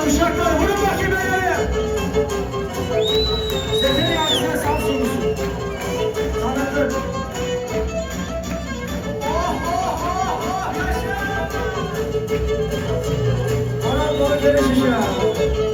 bakalım uşaklar. Vurun bakayım elleri. Zekeriya sen Samsunlusun. Tanıdım. Oh oh oh oh yaşa. Anam doğru geliş ya.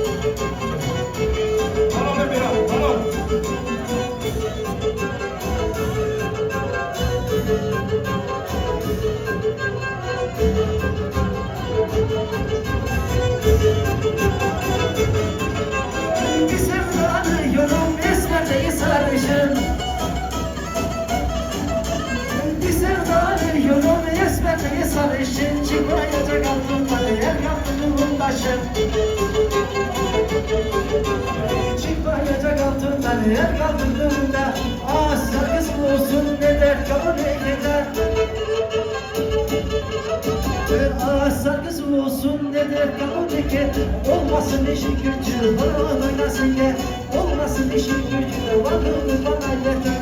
Başım Çıkmayacak altından yer kaldırdığımda Ah sargısı olsun ne dert kabul eder Ah sargısı olsun ne dert kabul eder Olmasın işin gücü bana oynasın ye. Olmasın işin gücü varlığını bana yeter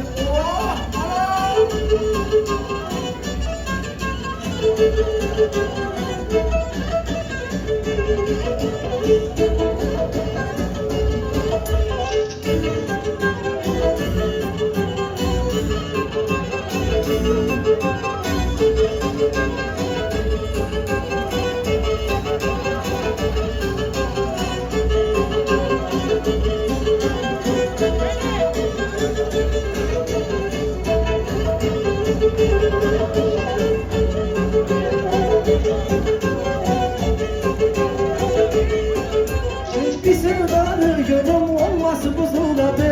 Bir sevdalı yolum olmaz buzuladı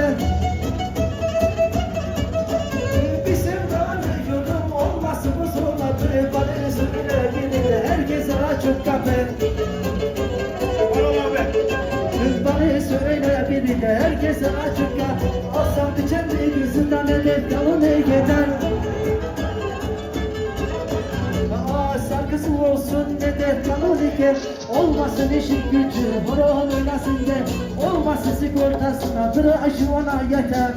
açık kapı abi. Bana söyle biri de herkese açık kapı Asam kendi yüzünden elif kalın gider? Aa sarkısı olsun ne de kalır iken Olmasın işin gücü buron oynasın de Olmasın sigortasına tıraşı ona yeter